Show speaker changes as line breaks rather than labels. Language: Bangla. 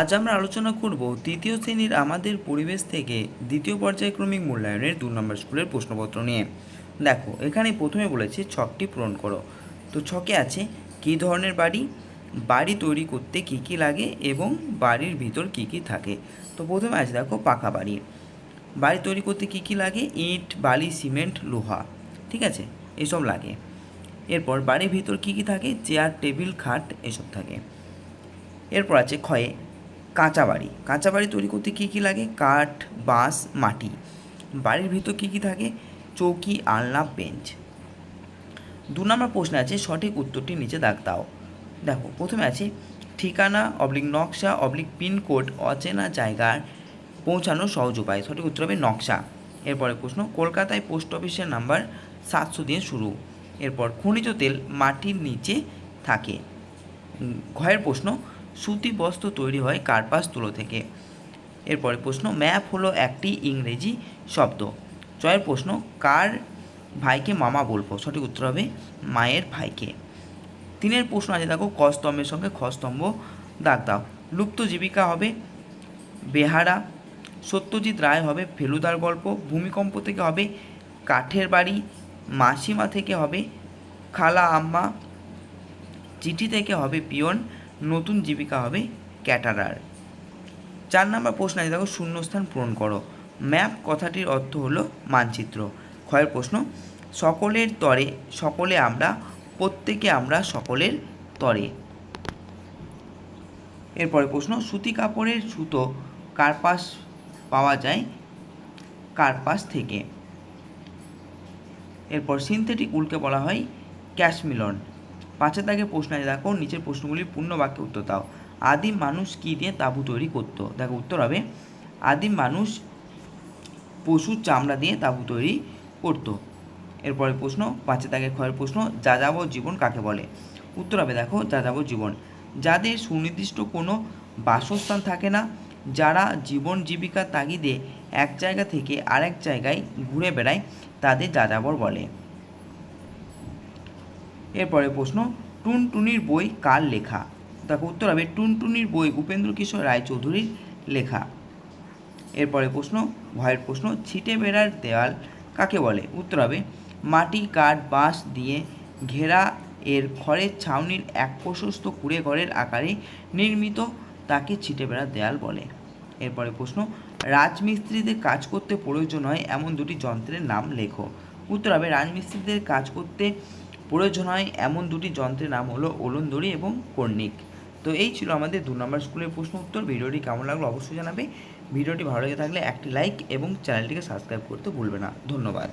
আজ আমরা আলোচনা করব তৃতীয় শ্রেণির আমাদের পরিবেশ থেকে দ্বিতীয় পর্যায়ক্রমিক মূল্যায়নের দু নম্বর স্কুলের প্রশ্নপত্র নিয়ে। দেখো, এখানে প্রথমে বলেছে ছকটি পূরণ করো। তো ছকে আছে কী ধরনের বাড়ি বাড়ি তৈরি করতে কী কী লাগে এবং বাড়ির ভিতর কী কী থাকে। তো প্রথমে আছে দেখো পাকা বাড়ি। বাড়ি তৈরি করতে কী কী লাগে, ইট, বালি, সিমেন্ট, লোহা, ঠিক আছে? এসব লাগে। এরপর বাড়ির ভিতর কী কী থাকে, চেয়ার, টেবিল, খাট, এসব থাকে। এরপর আছে ক্ষয়ে। কাঁচা বাড়ি কাঁচা বাড়ি তৈরি করতে কী কী লাগে? কাঠ, বাঁশ, মাটি। বাড়ির ভিতর কী কী থাকে? চৌকি, আলনা, বেঞ্চ। দু নম্বর প্রশ্ন আছে, সঠিক উত্তরটি নিচে দাগ দাও। দেখো, প্রথমে আছে, ঠিকানা, অবলিক নকশা, অবলিক পিনকোড অচেনা জায়গার পৌঁছানোর সহজ উপায়। সঠিক উত্তর হবে নকশা। এরপরে প্রশ্ন, কলকাতায় পোস্ট অফিসের নাম্বার সাতশো দিয়ে শুরু। এরপর, খনিজ তেল মাটির নিচে থাকে। ঘয়ের প্রশ্ন সুতি বস্ত্র তৈরি হয় কার্পাস তুলো থেকে। এরপরে প্রশ্ন, ম্যাপ হলো একটি ইংরেজি শব্দ। জয়ের প্রশ্ন, কার ভাইকে মামা বলব? সঠিক উত্তর হবে, মায়ের ভাইকে। তিনের প্রশ্ন আছে, দেখো, ক স্তম্ভের সঙ্গে খস্তম্ভ দাগ দাও। লুপ্ত জীবিকা হবে বেহারা, সত্যজিৎ রায় হবে ফেলুদার গল্প, ভূমিকম্প থেকে হবে কাঠের বাড়ি, মাসিমা থেকে হবে খালা আম্মা, চিঠি থেকে হবে পিয়ন নতুন জীবিকা হবে ক্যাটারার। চার নম্বর প্রশ্ন আছে, দেখো শূন্যস্থান পূরণ করো। ম্যাপ কথাটির অর্থ হলো মানচিত্র। ক্ষয়ের প্রশ্ন, সকলের তরে, সকলে আমরা, প্রত্যেকে আমরা সকলের তরে। এরপরে প্রশ্ন, সুতি কাপড়ের সুতো কার্পাস পাওয়া যায় কার্পাস থেকে? এরপর সিনথেটিক উলকে বলা হয় ক্যাশমিলন। পাঁচের দাগে প্রশ্ন আছে। দেখো, নিচের প্রশ্নগুলির পূর্ণ বাক্যে উত্তর দাও। আদিম মানুষ কী দিয়ে তাঁবু তৈরি করতো? দেখো, উত্তর হবে আদিম মানুষ পশুর চামড়া দিয়ে তাঁবু তৈরি করতো। এরপরে প্রশ্ন, পাঁচের দাগে ক্ষয়ের প্রশ্ন, যাযাবর জীবন কাকে বলে? উত্তর হবে, দেখো, যাযাবর জীবন। যাদের সুনির্দিষ্ট কোনো বাসস্থান থাকে না, যারা জীবন জীবিকার তাগিদে এক জায়গা থেকে আরেক জায়গায় ঘুরে বেড়ায়, তাদের যাযাবর বলে। এরপরে প্রশ্ন টুনটুনির বই কার লেখা? দেখো উত্তর হবে টুনটুনির বই উপেন্দ্র কিশোর রায়চৌধুরীর লেখা। এরপরে প্রশ্ন, ভয়ের প্রশ্ন, ছিটে বেড়ার দেওয়াল কাকে বলে? উত্তর হবে, মাটি কাঠ বাঁশ দিয়ে ঘেরা এর খড়ের ছাউনির এক প্রশস্ত কুড়ে ঘরের আকারে নির্মিত তাকে ছিটে বেড়ার দেয়াল বলে। এরপরে প্রশ্ন, রাজমিস্ত্রিদের কাজ করতে প্রয়োজন হয় এমন দুটি যন্ত্রের নাম লেখো। উত্তর হবে, রাজমিস্ত্রিদের কাজ করতে প্রয়োজন হয় এমন দুটি যন্ত্রের নাম হলো ওলন্দরি এবং কর্ণিক। তো এই ছিল আমাদের দু নম্বর স্কুলের প্রশ্ন উত্তর। ভিডিওটি কেমন লাগল অবশ্যই জানাবে। ভিডিওটি ভালো লেগে থাকলে একটি লাইক এবং চ্যানেলটিকে সাবস্ক্রাইব করতে ভুলবে না। ধন্যবাদ।